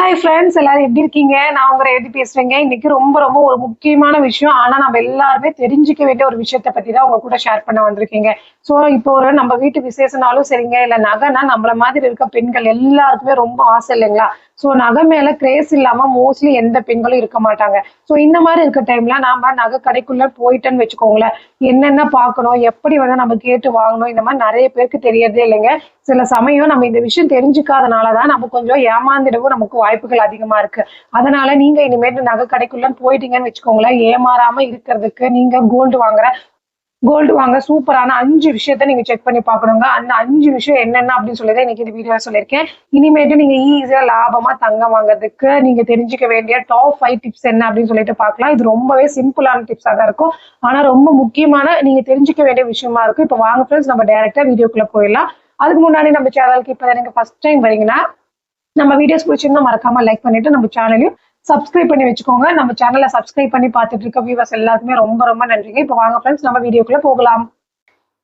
Hi friends எல்லாரும் எப்படி இருக்கீங்க? நான் உங்க எழுதி பேசுறேங்க. இன்னைக்கு ரொம்ப ரொம்ப ஒரு முக்கியமான விஷயம். ஆனா நம்ம எல்லாருமே தெரிஞ்சுக்க வேண்டிய ஒரு விஷயத்த பத்தி தான் உங்க கூட ஷேர் பண்ண வந்திருக்கீங்க. ஸோ இப்போ ஒரு நம்ம வீட்டு விசேஷனாலும் சரிங்க இல்ல நகைனா நம்மள மாதிரி இருக்க பெண்கள் எல்லாருக்குமே ரொம்ப ஆசை இல்லைங்களா? ஸோ நகை மேல கிரேஸ் இல்லாம மோஸ்ட்லி எந்த பெண்களும் இருக்க மாட்டாங்க. ஸோ இந்த மாதிரி இருக்க டைம்ல நாம நகை கடைக்குள்ள போயிட்டேன்னு வச்சுக்கோங்களேன். என்னென்ன பார்க்கணும்? எப்படி வந்து நம்ம கேட்டு வாங்கணும்? இந்த மாதிரி நிறைய பேருக்கு தெரியறதே இல்லைங்க. சில சமயம் நம்ம இந்த விஷயம் தெரிஞ்சுக்காதனாலதான் நம்ம கொஞ்சம் ஏமாந்துடவும் நமக்கு வாய்ப்புகள் அதிகமா இருக்கு. அதனால நீங்க இனிமேல் நகை கடைக்குள்ள போயிட்டீங்கன்னு வச்சுக்கோங்களேன் ஏமாறாம இருக்கிறதுக்கு நீங்க கோல்டு வாங்குற கோல்டு வாங்க சூப்பரான அஞ்சு விஷயத்த நீங்க செக் பண்ணி பார்க்கணுங்க. அந்த அஞ்சு விஷயம் என்னென்ன அப்படின்னு சொல்லி இன்னைக்கு இந்த வீடியோல சொல்லியிருக்கேன். இனிமேட்டு நீங்க ஈஸியா லாபமா தங்கம் வாங்குறதுக்கு நீங்க தெரிஞ்சுக்க வேண்டிய டாப் ஃபைவ் டிப்ஸ் என்ன அப்படின்னு சொல்லிட்டு பார்க்கலாம். இது ரொம்பவே சிம்பிளான டிப்ஸா தான் இருக்கும். ஆனா ரொம்ப முக்கியமான நீங்க தெரிஞ்சுக்க வேண்டிய விஷயமா இருக்கும். இப்போ வாங்க ஃப்ரெண்ட்ஸ் நம்ம டைரக்டா வீடியோக்குள்ள போயிடலாம். அதுக்கு முன்னாடி நம்ம சேனலுக்கு இப்போ நீங்க ஃபர்ஸ்ட் டைம் வரீங்கன்னா நம்ம வீடியோஸ் பிடிச்சிருந்தா மறக்காம லைக் பண்ணிட்டு நம்ம சேனலையும் சப்ஸ்கிரைப் பண்ணி வச்சுக்கோங்க. நம்ம சேனலை சப்ஸ்கிரைப் பண்ணி பார்த்துட்டு இருக்க வியூவர்ஸ் எல்லாருக்குமே ரொம்ப ரொம்ப நன்றிங்க. இப்போ வாங்க ஃப்ரெண்ட்ஸ் நம்ம வீடியோக்குள்ள போகலாம்.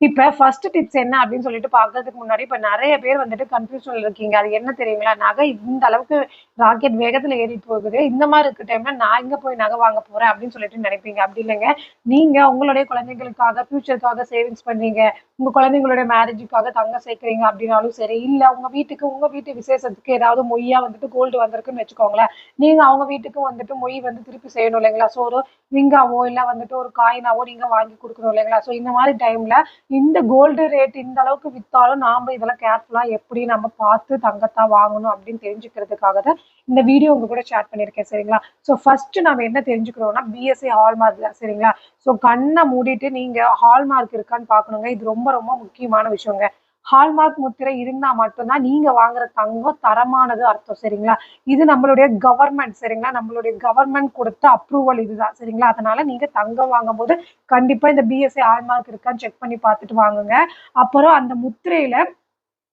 இப்போ ஃபர்ஸ்ட் டிப்ஸ் என்ன அப்படின்னு சொல்லிட்டு பார்க்கறதுக்கு முன்னாடி இப்போ நிறைய பேர் வந்துட்டு கன்ஃபியூஷன்ல இருக்கீங்க. அது என்ன தெரியுங்களா? நகை இந்த அளவுக்கு ராக்கெட் வேகத்தில் ஏறிட்டு போகுது. இந்த மாதிரி இருக்க டைம்ல நான் இங்கே போய் நகை வாங்க போறேன் அப்படின்னு சொல்லிட்டு நினைப்பீங்க. அப்படி இல்லைங்க. நீங்க உங்களுடைய குழந்தைங்களுக்காக ஃபியூச்சருக்காக சேவிங்ஸ் பண்றீங்க. உங்க குழந்தைங்களுடைய மேரேஜுக்காக தங்க சேர்க்குறீங்க அப்படின்னாலும் சரி இல்லை உங்க வீட்டுக்கு உங்க வீட்டு விசேஷத்துக்கு ஏதாவது மொய்யா வந்துட்டு கோல்டு வந்திருக்குன்னு வச்சுக்கோங்களேன். நீங்க அவங்க வீட்டுக்கும் வந்துட்டு மொய் வந்து திருப்பி செய்யணும் இல்லைங்களா? ஸோ ஒரு ரிங்காவோ இல்லை வந்துட்டு ஒரு காயினாவோ நீங்க வாங்கி கொடுக்கணும் இல்லைங்களா? ஸோ இந்த மாதிரி டைம்ல இந்த கோல்டு ரேட் இந்த அளவுக்கு வித்தாலும் நாம இதெல்லாம் கேர்ஃபுல்லா எப்படி நம்ம பார்த்து தங்கத்தா வாங்கணும் அப்படின்னு தெரிஞ்சுக்கிறதுக்காக தான் இந்த வீடியோ உங்க கூட ஷேர் பண்ணியிருக்கேன் சரிங்களா? ஸோ ஃபர்ஸ்ட் நம்ம என்ன தெரிஞ்சுக்கிறோம்னா பிஎஸ்சி ஹால்மார்க் தான் சரிங்களா? ஸோ கண்ணை மூடிட்டு நீங்க ஹால்மார்க் இருக்கான்னு பார்க்கணுங்க. இது ரொம்ப ரொம்ப முக்கியமான விஷயங்க. ஹால்மார்க் முத்திரை இருந்தா மட்டும்தான் நீங்க வாங்குற தங்கம் தரமானது அர்த்தம் சரிங்களா? இது நம்மளுடைய கவர்மெண்ட் சரிங்களா? நம்மளுடைய கவர்மெண்ட் கொடுத்த அப்ரூவல் இதுதான் சரிங்களா? அதனால நீங்க தங்கம் வாங்கும் போது கண்டிப்பா இந்த பிஎஸ்சி ஹால்மார்க் இருக்கான்னு செக் பண்ணி பார்த்துட்டு வாங்குங்க. அப்புறம் அந்த முத்திரையில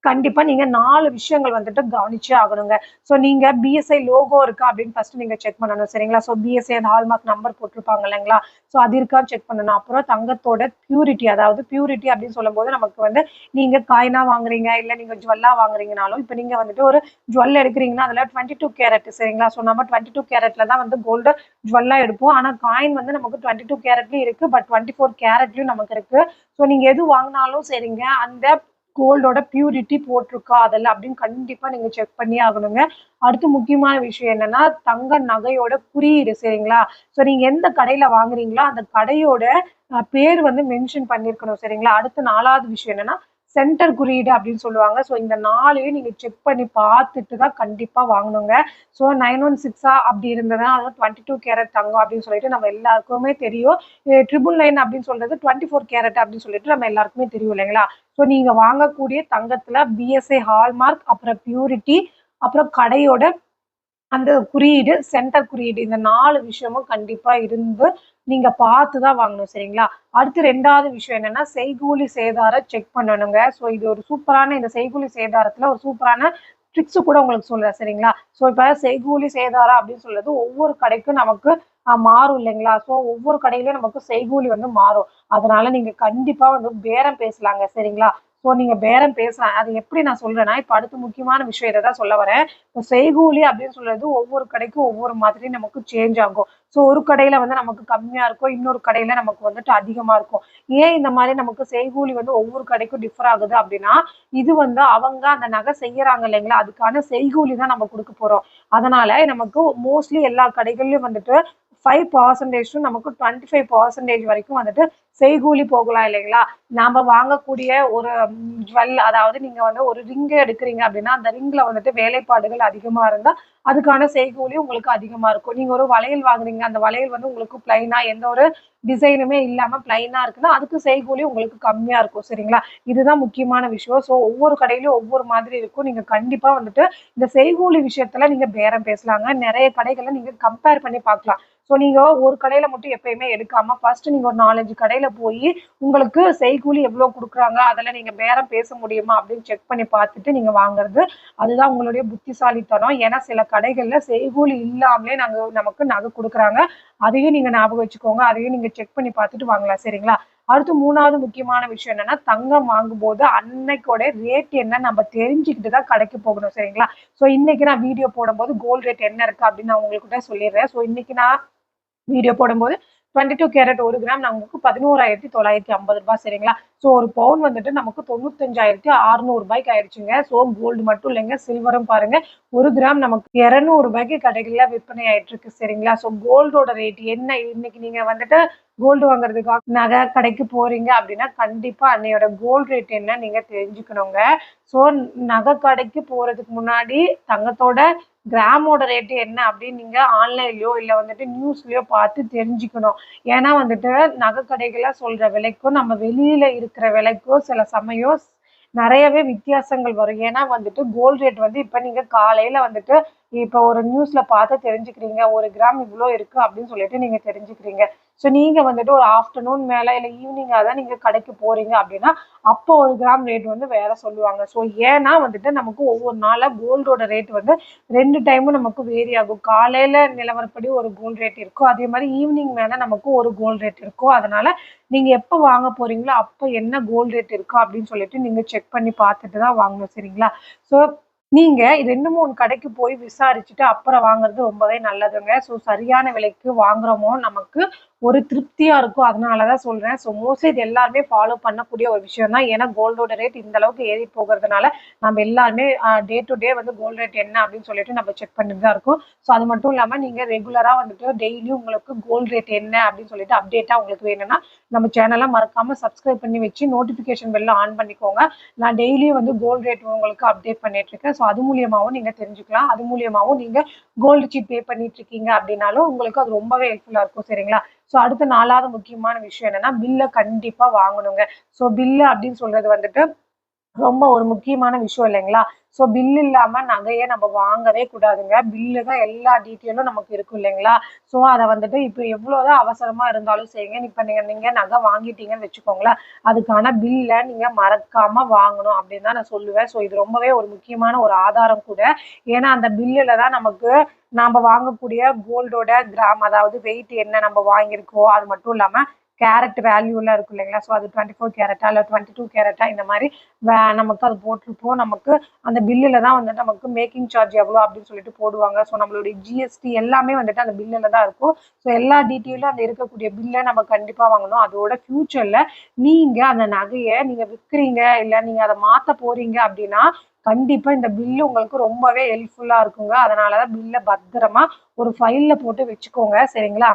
கண்டிப்பா நீங்க நாலு விஷயங்கள் வந்துட்டு கவனிச்சே ஆகணுங்க. ஸோ நீங்க பிஎஸ்ஐ லோகோ இருக்கா அப்படின்னு ஃபர்ஸ்ட் நீங்க செக் பண்ணணும் சரிங்களா? ஸோ பிஎஸ்ஐ அந்த ஹால்மார்க் நம்பர் போட்டிருப்பாங்க இல்லைங்களா? ஸோ அது இருக்கான்னு செக் பண்ணணும். அப்புறம் தங்கத்தோட பியூரிட்டி அதாவது பியூரிட்டி அப்படின்னு சொல்லும்போது நமக்கு வந்து நீங்க காயினா வாங்குறீங்க இல்லை நீங்க ஜுவல்லா வாங்குறீங்கனாலும் இப்போ நீங்க வந்துட்டு ஒரு ஜுவல் எடுக்கிறீங்கன்னா அதுல டுவெண்ட்டி டூ கேரட் சரிங்களா? ஸோ நம்ம டுவெண்ட்டி டூ கேரட்ல தான் வந்து கோல்டு ஜுவல்லா எடுப்போம். ஆனா காயின் வந்து நமக்கு டுவெண்ட்டி டூ கேரட்லயும் இருக்கு பட் டுவெண்ட்டி ஃபோர் கேரட்லயும் நமக்கு இருக்கு. ஸோ நீங்க எது வாங்கினாலும் சரிங்க அந்த கோல்டோட பியூரிட்டி போட்டிருக்கா அதெல்லாம் அப்படின்னு கண்டிப்பா நீங்க செக் பண்ணி ஆகணுங்க. அடுத்து முக்கியமான விஷயம் என்னன்னா தங்க நகையோட குறியீடு சரிங்களா? ஸோ நீங்க எந்த கடையில வாங்குறீங்களோ அந்த கடையோட பேர் வந்து மென்ஷன் பண்ணியிருக்கணும் சரிங்களா? அடுத்து நாலாவது விஷயம் என்னன்னா சென்டர் குறியீடு அப்படின்னு சொல்லுவாங்க. ஸோ இந்த நாளையும் நீங்கள் செக் பண்ணி பார்த்துட்டு தான் கண்டிப்பாக வாங்கணுங்க. ஸோ நைன் ஒன் சிக்ஸா அப்படி இருந்ததுன்னா அது டுவெண்ட்டி டூ கேரட் தங்கம் அப்படின்னு சொல்லிட்டு நம்ம எல்லாருக்குமே தெரியும். ட்ரிபிள் நைன் அப்படின்னு சொல்றது டுவெண்ட்டி ஃபோர் கேரட் அப்படின்னு சொல்லிட்டு நம்ம எல்லாருக்குமே தெரியும் இல்லைங்களா? ஸோ நீங்கள் வாங்கக்கூடிய தங்கத்தில் பிஎஸ்ஐ ஹால்மார்க் அப்புறம் பியூரிட்டி அப்புறம் கடையோட அந்த குறியீடு சென்டர் குறியீடு இந்த நாலு விஷயமும் கண்டிப்பா இருந்து நீங்க பார்த்து தான் வாங்கணும் சரிங்களா? அடுத்து ரெண்டாவது விஷயம் என்னன்னா செய்கூலி சேதார செக் பண்ணணுங்க. ஸோ இது ஒரு சூப்பரான இந்த செய்கூலி சேதாரத்துல ஒரு சூப்பரான ட்ரிக்ஸ் கூட உங்களுக்கு சொல்றேன் சரிங்களா? ஸோ இப்போ செய்கூலி சேதாரம் அப்படின்னு சொல்றது ஒவ்வொரு கடைக்கும் நமக்கு மாறும் இல்லைங்களா? ஸோ ஒவ்வொரு கடையிலயும் நமக்கு செய்கூலி வந்து மாறும். அதனால நீங்க கண்டிப்பா வந்து பேரம் பேசலாங்க சரிங்களா? ஸோ நீங்க பேரம் பேசலாம். அது எப்படி நான் சொல்றேன்னா இப்போ அடுத்து முக்கியமான விஷயம் இதை தான் சொல்ல வரேன். இப்போ செய்கூலி அப்படின்னு சொல்றது ஒவ்வொரு கடைக்கும் ஒவ்வொரு மாதிரி நமக்கு சேஞ்ச் ஆகும். ஸோ ஒரு கடையில வந்து நமக்கு கம்மியா இருக்கும் இன்னொரு கடையில நமக்கு வந்துட்டு அதிகமா இருக்கும் ஏன் இந்த மாதிரி நமக்கு செய்கூலி வந்து ஒவ்வொரு கடைக்கும் டிஃபர் ஆகுது அப்படின்னா இது வந்து அவங்க அந்த நகை செய்யறாங்க இல்லைங்களா அதுக்கான செய்கூலி தான் நம்ம கொடுக்க போறோம். அதனால நமக்கு மோஸ்ட்லி எல்லா கடைகள்லயும் வந்துட்டு ஃபைவ் பர்சன்டேஜ் நமக்கு டுவெண்ட்டி ஃபைவ் பர்சன்டேஜ் வரைக்கும் வந்துட்டு செய்கூலி போகலாம் இல்லைங்களா? நாம வாங்கக்கூடிய ஒரு ஜுவல் அதாவது நீங்க வந்து ஒரு ரிங்கு எடுக்கிறீங்க அப்படின்னா அந்த ரிங்கில் வந்துட்டு வேலைப்பாடுகள் அதிகமா இருந்தா அதுக்கான செய்கூலி உங்களுக்கு அதிகமா இருக்கும். நீங்க ஒரு வளையல் வாங்குறீங்க அந்த வளையல் வந்து உங்களுக்கு பிளைனா எந்த ஒரு டிசைனுமே இல்லாம பிளைனா இருக்குன்னா அதுக்கு செய்கூலி உங்களுக்கு கம்மியா இருக்கும் சரிங்களா? இதுதான் முக்கியமான விஷயம். ஸோ ஒவ்வொரு கடையிலயும் ஒவ்வொரு மாதிரி இருக்கும். நீங்க கண்டிப்பா வந்துட்டு இந்த செய்கூலி விஷயத்துல நீங்க பேரம் பேசலாங்க. நிறைய கடைகளை நீங்க கம்பேர் பண்ணி பார்க்கலாம். ஸோ நீங்கள் ஒரு கடையில் மட்டும் எப்பயுமே எடுக்காம ஃபர்ஸ்ட் நீங்கள் ஒரு நாலஞ்சு கடையில் போய் உங்களுக்கு செய்கூலி எவ்வளோ கொடுக்குறாங்க அதில் நீங்கள் பேரம் பேச முடியுமா அப்படின்னு செக் பண்ணி பார்த்துட்டு நீங்கள் வாங்குறது அதுதான் உங்களுடைய புத்திசாலித்தனம். ஏன்னா சில கடைகளில் செய்கூலி இல்லாமலே நாங்கள் நமக்கு நகை கொடுக்குறாங்க. அதையும் நீங்க ஞாபகம் வச்சுக்கோங்க. அதையும் நீங்க செக் பண்ணி பார்த்துட்டு வாங்கலாம். சரிங்களா? அடுத்து மூணாவது முக்கியமான விஷயம் என்னன்னா தங்கம் வாங்கும்போது அன்னைக்கோட ரேட் என்ன நம்ம தெரிஞ்சுக்கிட்டு தான் கடைக்கு போகணும். சரிங்களா? ஸோ இன்னைக்கு நான் வீடியோ போடும்போது கோல்ட் ரேட் என்ன இருக்கு அப்படின்னு நான் உங்கள்கிட்ட சொல்லிடுறேன். ஸோ இன்னைக்கு நான் வீடியோ போடும்போது டுவெண்ட்டி டூ கேரட் ஒரு கிராம் நமக்கு பதினோராயிரத்தி தொள்ளாயிரத்தி ஐம்பது ரூபாய். சரிங்களா? ஸோ ஒரு பவுன் வந்துட்டு நமக்கு தொண்ணூத்தஞ்சாயிரத்தி அறுநூறு ரூபாய்க்கு ஆயிடுச்சுங்க. ஸோ கோல்டு மட்டும் இல்லைங்க சில்வரும் பாருங்க. ஒரு கிராம் நமக்கு இரநூறு ரூபாய்க்கு கடைகளில் விற்பனை ஆயிட்டு இருக்கு சரிங்களா ஸோ கோல்டோட ரேட் என்ன? இன்னைக்கு நீங்க வந்துட்டு கோல்டு வாங்குறதுக்காக நகை கடைக்கு போறீங்க அப்படின்னா கண்டிப்பா அன்னையோட கோல்டு ரேட் என்ன நீங்க தெரிஞ்சுக்கணுங்க. ஸோ நகை கடைக்கு போறதுக்கு முன்னாடி தங்கத்தோட கிராமோட ரேட்டு என்ன அப்படின்னு நீங்க ஆன்லைன்லயோ இல்லை வந்துட்டு நியூஸ்லயோ பார்த்து தெரிஞ்சுக்கணும். ஏன்னா வந்துட்டு நகை கடைகள சொல்ற விலைக்கும் நம்ம வெளியில இருக்கிற விலைக்கோ சில சமயம் நிறையவே வித்தியாசங்கள் வரும். ஏன்னா வந்துட்டு கோல்ட் ரேட் வந்து இப்ப நீங்க காலையில வந்துட்டு இப்போ ஒரு நியூஸில் பார்த்து தெரிஞ்சுக்கிறீங்க ஒரு கிராம் இவ்வளோ இருக்குது அப்படின்னு சொல்லிட்டு நீங்கள் தெரிஞ்சுக்கிறீங்க. ஸோ நீங்கள் வந்துட்டு ஒரு ஆஃப்டர்நூன் மேலே இல்லை ஈவினிங்காக தான் நீங்கள் கடைக்கு போகிறீங்க அப்படின்னா அப்போ ஒரு கிராம் ரேட் வந்து வேற சொல்லுவாங்க. ஸோ ஏன்னா வந்துட்டு நமக்கு ஒவ்வொரு நாளாக கோல்டோட ரேட் வந்து ரெண்டு டைமும் நமக்கு வேரி ஆகும். காலையில் நிலவரப்படி ஒரு கோல்டு ரேட் இருக்கும் அதே மாதிரி ஈவினிங் மேலே நமக்கு ஒரு கோல்டு ரேட் இருக்கும் அதனால் நீங்கள் எப்போ வாங்க போகிறீங்களோ அப்போ என்ன கோல்டு ரேட் இருக்கோ அப்படின்னு சொல்லிட்டு நீங்கள் செக் பண்ணி பார்த்துட்டு தான் வாங்கணும் சரிங்களா? ஸோ நீங்க ரெண்டு மூணு கடைக்கு போய் விசாரிச்சுட்டு அப்புறம் வாங்குறது ரொம்பவே நல்லதுங்க. ஸோ சரியான விலைக்கு வாங்குறோமோ நமக்கு ஒரு திருப்தியா இருக்கும். அதனாலதான் சொல்றேன். ஸோ மோஸ்ட்லி இது எல்லாருமே ஃபாலோ பண்ணக்கூடிய ஒரு விஷயம் தான் ஏன்னா கோல்டோட ரேட் இந்த அளவுக்கு ஏறி போகிறதுனால நம்ம எல்லாருமே டே டு டே வந்து கோல்டு ரேட் என்ன அப்படின்னு சொல்லிட்டு நம்ம செக் பண்ணிட்டு தான் இருக்கோம். ஸோ அது மட்டும் இல்லாம நீங்க ரெகுலரா வந்துட்டு டெய்லியும் உங்களுக்கு கோல்டு ரேட் என்ன அப்படின்னு சொல்லிட்டு அப்டேட்டா உங்களுக்கு வேணும்னா நம்ம சேனலை மறக்காம சப்ஸ்கிரைப் பண்ணி வச்சு நோட்டிபிகேஷன் பெல்ல ஆன் பண்ணிக்கோங்க. நான் டெய்லியும் வந்து கோல்டு ரேட் உங்களுக்கு அப்டேட் பண்ணிட்டு இருக்கேன். ஸோ அது மூலியமாவும் நீங்க தெரிஞ்சுக்கலாம். அது மூலியமாவும் நீங்க கோல்டு சீட் பே பண்ணிட்டு இருக்கீங்க அப்படின்னாலும் உங்களுக்கு அது ரொம்பவே ஹெல்ப்ஃபுல்லா இருக்கும். சரிங்களா? ஸோ அடுத்த நாலாவது முக்கியமான விஷயம் என்னன்னா பில்லை கண்டிப்பாக வாங்கணுங்க. ஸோ பில்லு அப்படின்னு சொல்றது வந்துட்டு ரொம்ப ஒரு முக்கியமான விஷயம் இல்லைங்களா? ஸோ பில் இல்லாமல் நகையை நம்ம வாங்கவே கூடாதுங்க. பில்லு தான் எல்லா டீட்டெயிலும் நமக்கு இருக்கும் இல்லைங்களா? ஸோ அதை வந்துட்டு இப்போ எவ்வளோதான் அவசரமாக இருந்தாலும் சரிங்க இப்போ நீங்கள் நீங்கள் நகை வாங்கிட்டீங்கன்னு வச்சுக்கோங்களேன் அதுக்கான பில்லை நீங்கள் மறக்காமல் வாங்கணும் அப்படின்னு தான் நான் சொல்லுவேன். ஸோ இது ரொம்பவே ஒரு முக்கியமான ஒரு ஆதாரம் கூட. ஏன்னா அந்த பில்லில் தான் நமக்கு நாம் வாங்கக்கூடிய கோல்டோட கிராம் அதாவது வெயிட் என்ன நம்ம வாங்கியிருக்கோம் அது மட்டும் இல்லாமல் கேரட் வேல்யூலாம் இருக்கும் இல்லைங்களா? ஸோ அது டுவெண்ட்டி ஃபோர் கேரட்டா இல்லை டுவெண்ட்டி டூ கேரட்டா இந்த மாதிரி வே- நமக்கு அது போட்டிருப்போம். நமக்கு அந்த பில்லில் தான் வந்துட்டு நமக்கு மேக்கிங் சார்ஜ் எவ்வளோ அப்படின்னு சொல்லிட்டு போடுவாங்க. ஸோ நம்மளுடைய ஜிஎஸ்டி எல்லாமே வந்துட்டு அந்த பில்லில் தான் இருக்கும். ஸோ எல்லா டீட்டெயிலும் அந்த இருக்கக்கூடிய பில்லை நம்ம கண்டிப்பாக வாங்கணும். அதோட ஃபியூச்சரில் நீங்கள் அந்த நகையை நீங்கள் விற்கிறீங்க இல்லை நீங்கள் அதை மாற்ற போகிறீங்க அப்படின்னா கண்டிப்பாக இந்த பில்லு உங்களுக்கு ரொம்பவே ஹெல்ப்ஃபுல்லாக இருக்குங்க. அதனாலதான் பில்லை பத்திரமா ஒரு ஃபைலில் போட்டு வச்சுக்கோங்க. சரிங்களா?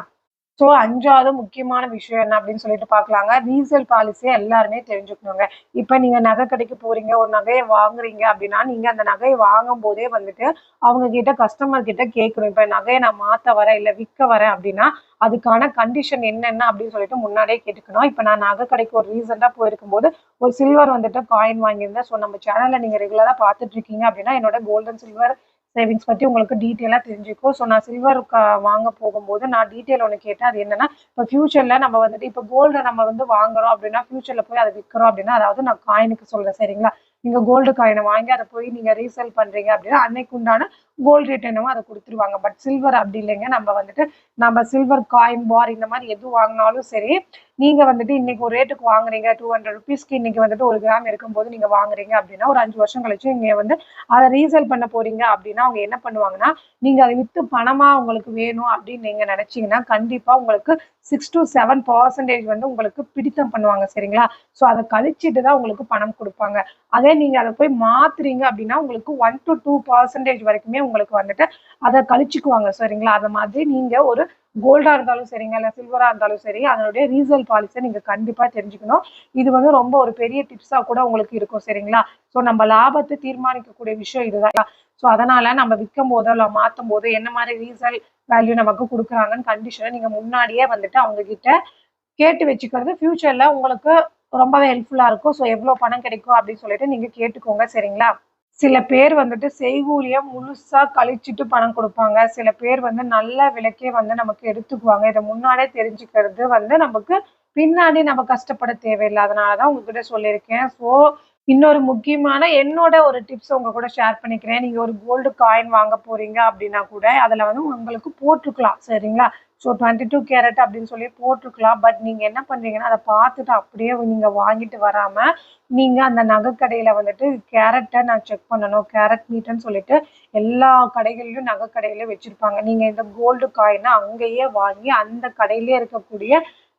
ஸோ அஞ்சாவது முக்கியமான விஷயம் என்ன அப்படின்னு சொல்லிட்டு பார்க்கலாங்க. ரீசேல் பாலிசியை எல்லாருமே தெரிஞ்சுக்கணுங்க. இப்போ நீங்க நகை கடைக்கு போறீங்க ஒரு நகையை வாங்குறீங்க அப்படின்னா நீங்க அந்த நகையை வாங்கும் போதே வந்துட்டு அவங்க கிட்ட கஸ்டமர் கிட்ட கேட்கணும். இப்போ நகையை நான் மாத்த வரேன் இல்லை விற்க வரேன் அப்படின்னா அதுக்கான கண்டிஷன் என்னென்ன அப்படின்னு சொல்லிட்டு முன்னாடியே கேட்டுக்கணும். இப்போ நான் நகை கடைக்கு ஒரு ரீசெண்டாக போயிருக்கும் போது ஒரு சில்வர் வந்துட்டு காயின் வாங்கியிருந்தேன். ஸோ நம்ம சேனல்ல நீங்க ரெகுலராக பார்த்துட்டு இருக்கீங்க அப்படின்னா என்னோட கோல்டன் சில்வர் சேவிங்ஸ் பத்தி உங்களுக்கு டீட்டெயிலாக தெரிஞ்சுக்கும். ஸோ நான் சில்வர் வாங்க போகும்போது நான் டீட்டெயில் ஒன்று கேட்டேன். அது என்னன்னா இப்போ ஃபியூச்சரில் நம்ம வந்துட்டு இப்போ கோல்டை நம்ம வந்து வாங்குறோம் அப்படின்னா ஃபியூச்சரில் போய் அதை விற்கிறோம் அப்படின்னா அதாவது நான் காயினுக்கு சொல்றேன் சரிங்களா? நீங்க கோல்டு காயினை வாங்கி அதை போய் நீங்க ரீசேல் பண்றீங்க அப்படின்னா அன்னைக்கு உண்டான கோல்டு ரேட் என்னவோ அதை கொடுத்துருவாங்க. பட் சில்வர் அப்படி இல்லைங்க. நம்ம வந்துட்டு நம்ம சில்வர் காயின் பார் இந்த மாதிரி எது வாங்கினாலும் சரி நீங்க வந்துட்டு இன்னைக்கு ஒரு ரேட்டுக்கு வாங்குறீங்க டூ ஹண்ட்ரட் ருபீஸ்க்கு இன்னைக்கு வந்துட்டு ஒரு கிராம் இருக்கும்போது நீங்க வாங்குறீங்க அப்படின்னா ஒரு அஞ்சு வருஷம் கழிச்சு நீங்க வந்து அதை ரீசேல் பண்ண போறீங்க அப்படின்னா அவங்க என்ன பண்ணுவாங்கன்னா நீங்க அதை வித்து பணமா உங்களுக்கு வேணும் அப்படின்னு நீங்க நினைச்சீங்கன்னா கண்டிப்பா உங்களுக்கு சிக்ஸ் டு செவன் பர்சன்டேஜ் வந்து உங்களுக்கு பிடித்தம் பண்ணுவாங்க சரிங்களா? ஸோ அதை கழிச்சிட்டு தான் உங்களுக்கு பணம் கொடுப்பாங்க. அதே நீங்க அதை போய் மாத்துறீங்க அப்படின்னா உங்களுக்கு ஒன் டு டூ பர்சன்டேஜ் வரைக்குமே உங்களுக்கு வந்துட்டு அதை கழிச்சுக்குவாங்க சரிங்களா? அது மாதிரி நீங்க ஒரு கோல்டா இருந்தாலும் சரிங்க இல்ல சில்வரா இருந்தாலும் சரி அதனுடைய ரீசேல் பாலிசியை நீங்க கண்டிப்பா தெரிஞ்சுக்கணும். இது வந்து ரொம்ப ஒரு பெரிய டிப்ஸா கூட உங்களுக்கு இருக்கும் சரிங்களா? ஸோ நம்ம லாபத்தை தீர்மானிக்கக்கூடிய விஷயம் இதுதான். ஸோ அதனால நம்ம விற்கும் போதோ இல்லை மாற்றும் போதோ என்ன மாதிரி ரீசேல் வேல்யூ நமக்கு கொடுக்குறாங்கன்னு கண்டிஷனை நீங்கள் முன்னாடியே வந்துட்டு அவங்க கிட்ட கேட்டு வச்சுக்கிறது ஃப்யூச்சரில் உங்களுக்கு ரொம்பவே ஹெல்ப்ஃபுல்லாக இருக்கும். ஸோ எவ்வளோ பணம் கிடைக்கும் அப்படின்னு சொல்லிட்டு நீங்கள் கேட்டுக்கோங்க சரிங்களா? சில பேர் வந்துட்டு செய்கூலியை முழுசாக கழிச்சிட்டு பணம் கொடுப்பாங்க. சில பேர் வந்து நல்ல விலைக்கே வந்து நமக்கு எடுத்துக்குவாங்க. இதை முன்னாடியே தெரிஞ்சுக்கிறது வந்து நமக்கு பின்னாடி நம்ம கஷ்டப்பட தேவையில்லை. அதனாலதான் உங்ககிட்ட சொல்லியிருக்கேன். ஸோ இன்னொரு முக்கியமான என்னோட ஒரு டிப்ஸ் உங்க கூட ஷேர் பண்ணிக்கிறேன். நீங்க ஒரு கோல்டு காயின் வாங்க போறீங்க அப்படின்னா கூட அதுல வந்து உங்களுக்கு போட்டிருக்கலாம் சரிங்களா? ஸோ டுவெண்ட்டி டூ கேரட் அப்படின்னு சொல்லி போட்டிருக்கலாம் பட் நீங்கள் என்ன பண்ணுறீங்கன்னா அதை பார்த்துட்டு அப்படியே நீங்கள் வாங்கிட்டு வராமல் நீங்கள் அந்த நகைக்கடையில் வந்துட்டு கேரட்டை நான் செக் பண்ணணும். கேரட் மீட்டுன்னு சொல்லிட்டு எல்லா கடைகள்லையும் நகைக்கடையில வச்சுருப்பாங்க. நீங்கள் இந்த கோல்டு காயினை அங்கேயே வாங்கி அந்த கடையிலே இருக்கக்கூடிய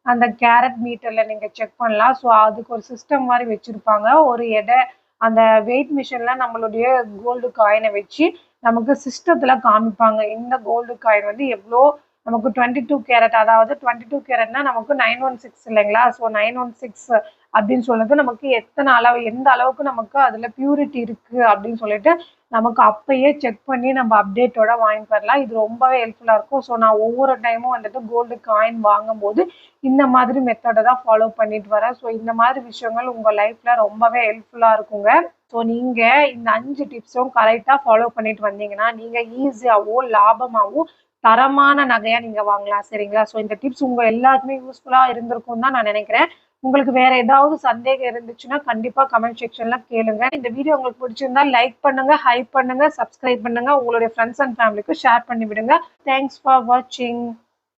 அந்த கேரட் மீட்டரில் நீங்கள் செக் பண்ணலாம். ஸோ அதுக்கு ஒரு சிஸ்டம் மாதிரி வச்சுருப்பாங்க. ஒரு எடை அந்த வெயிட் மிஷினில் நம்மளுடைய கோல்டு காயினை வச்சு நமக்கு சிஸ்டத்தில் காமிப்பாங்க. இந்த கோல்டு காயின் வந்து எவ்வளோ நமக்கு டுவெண்ட்டி டூ கேரட் அதாவது டுவெண்ட்டி டூ கேரட்னா நமக்கு நைன் ஒன் சிக்ஸ் இல்லைங்களா? ஸோ நைன் ஒன் சிக்ஸ் அப்படின்னு சொல்லிட்டு நமக்கு எத்தனை அளவு எந்த அளவுக்கு நமக்கு அதில் பியூரிட்டி இருக்குது அப்படின்னு சொல்லிட்டு நமக்கு அப்பயே செக் பண்ணி நம்ம அப்டேட்டோட வாங்கிட்டு வரலாம் இது ரொம்பவே ஹெல்ப்ஃபுல்லாக இருக்கும். ஸோ நான் ஒவ்வொரு டைமும் வந்துட்டு கோல்டு காயின் வாங்கும்போது இந்த மாதிரி மெத்தடை தான் ஃபாலோ பண்ணிட்டு வரேன். ஸோ இந்த மாதிரி விஷயங்கள் உங்கள் லைஃப்பில் ரொம்பவே ஹெல்ப்ஃபுல்லாக இருக்குங்க. ஸோ நீங்கள் இந்த அஞ்சு டிப்ஸும் கரெக்டாக ஃபாலோ பண்ணிட்டு வந்தீங்கன்னா நீங்கள் ஈஸியாகவும் லாபமாகவும் தரமான நகையாக நீங்கள் வாங்கலாம் சரிங்களா? ஸோ இந்த டிப்ஸ் உங்கள் எல்லாருக்குமே யூஸ்ஃபுல்லாக இருந்திருக்கும் தான் நான் நினைக்கிறேன். உங்களுக்கு வேற ஏதாவது சந்தேகம் இருந்துச்சுன்னா கண்டிப்பா கமெண்ட் செக்ஷன்ல கேளுங்க. இந்த வீடியோ உங்களுக்கு பிடிச்சிருந்தா லைக் பண்ணுங்க ஹைப் பண்ணுங்க சப்ஸ்கிரைப் பண்ணுங்க. உங்களுடைய ஃப்ரெண்ட்ஸ் அண்ட் ஃபேமிலிக்கு ஷேர் பண்ணி விடுங்க தேங்க்ஸ் ஃபார் வாட்சிங்